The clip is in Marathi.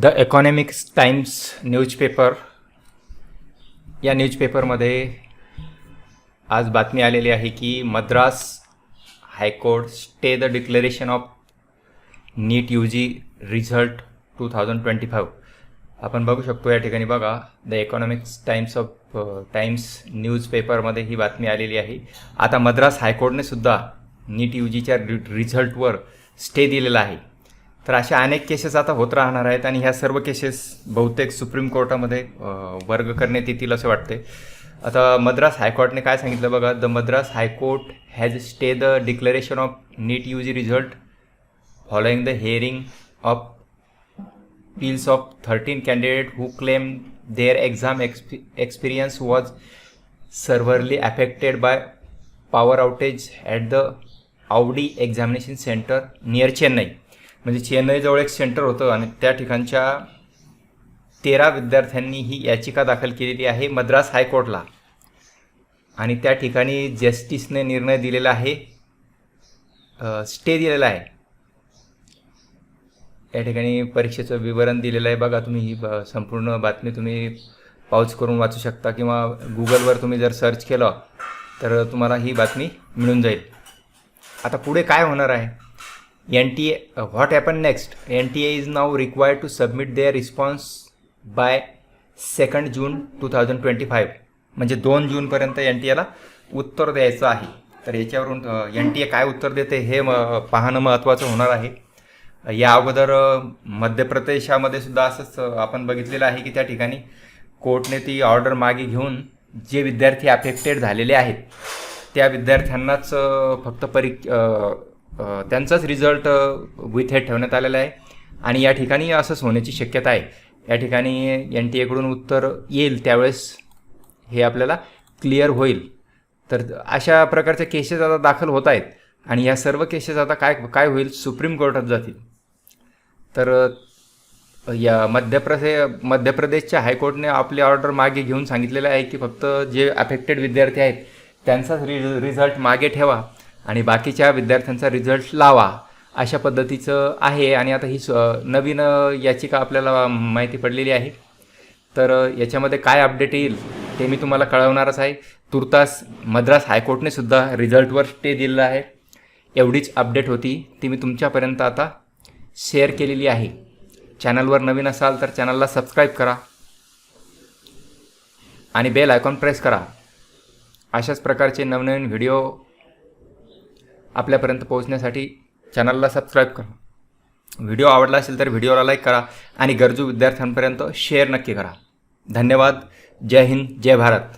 The Economics times newspaper. या न्यूजपेपरमध्ये आज बातमी आलेली आहे की Madras high court stay the declaration of NEET U G result two thousand twenty five. आपण बघू शकतो या ठिकाणी बघा the Economics Times of Times न्यूजपेपरमध्ये ही बातमी आलेली आहे. आता मद्रास हायकोर्टने सुद्धा नीट यू जीच्या रि रिझल्टवर स्टे दिलेला आहे. तर अशा अनेक केसेस आता होत राहणार आहेत आणि ह्या सर्व केसेस बहुतेक सुप्रीम कोर्टामध्ये वर्ग करण्यात येतील असे वाटते. आता मद्रास हायकोर्टने काय सांगितलं बघा? The Madras high court has stay the declaration of NEET U G result following the hearing of pleas of thirteen candidate who claim their exam XP experience was severely affected by power outage at the Avadi examination centre near Chennai. म्हणजे चेन्नईजवळ एक सेंटर होतं आणि त्या ठिकाणच्या तेरा विद्यार्थ्यांनी ही याचिका दाखल केलेली आहे मद्रास हायकोर्टला. आणि त्या ठिकाणी जस्टिसने निर्णय दिलेला आहे स्टे दिलेला आहे. या ठिकाणी परीक्षेचं विवरण दिलेलं आहे बघा तुम्ही ही ब- संपूर्ण बातमी तुम्ही पाऊच करून वाचू शकता किंवा गुगलवर तुम्ही जर सर्च केलं तर तुम्हाला ही बातमी मिळून जाईल. आता पुढे काय होणार आहे? N T A what happen next N T A is now require to submit their response by second June two thousand twenty five म्हणजे दोन जूनपर्यंत एन टी एला उत्तर द्यायचं आहे. तर याच्यावरून एन टी ए काय उत्तर देते हे म पाहणं महत्त्वाचं होणार आहे. Uh, या अगोदर uh, मध्य प्रदेशामध्ये सुद्धा असंच आपण बघितलेलं आहे की त्या ठिकाणी कोर्टने ती ऑर्डर मागे घेऊन जे विद्यार्थी अफेक्टेड झालेले आहेत त्या विद्यार्थ्यांनाच फक्त परी त्यांचाच रिझल्ट विथ हेड ठेवण्यात आलेला आहे. आणि या ठिकाणी असंच होण्याची शक्यता आहे. या ठिकाणी एन टी एकडून उत्तर येईल त्यावेळेस हे आपल्याला क्लिअर होईल. तर अशा प्रकारच्या केसेस आता दाखल होत आहेत. आणि या सर्व केसेस आता काय काय होईल? सुप्रीम कोर्टात जातील. तर या मध्य प्रदे मध्य प्रदेशच्या हायकोर्टने आपली ऑर्डर मागे घेऊन सांगितलेलं आहे की फक्त जे अफेक्टेड विद्यार्थी आहेत त्यांचाच रि रिझल्ट मागे ठेवा. आणि बाकीच्या विद्यार्थ्यांचा रिझल्ट लावा अशा पद्धतीचं आहे. आणि आता ही स- नवीन याचिका आपल्याला माहिती पडलेली आहे. तर याच्यामध्ये काय अपडेट येईल ते मी तुम्हाला कळवणारच आहे. तुर्तास मद्रास हायकोर्टने सुद्धा रिझल्टवर स्टे दिलेला आहे. एवढीच अपडेट होती ती मी तुमच्यापर्यंत आता शेअर केलेली आहे. चॅनलवर नवीन असाल तर चॅनलला सबस्क्राईब करा. आणि बेल आयकॉन प्रेस करा. अशाच प्रकारचे नवनवीन व्हिडिओ आपल्यापर्यंत पोहोचण्यासाठी चॅनलला सबस्क्राईब करा. व्हिडिओ आवडला असेल तर व्हिडिओला लाईक करा आणि गरजू विद्यार्थ्यांपर्यंत शेअर नक्की करा. धन्यवाद. जय हिंद जय भारत.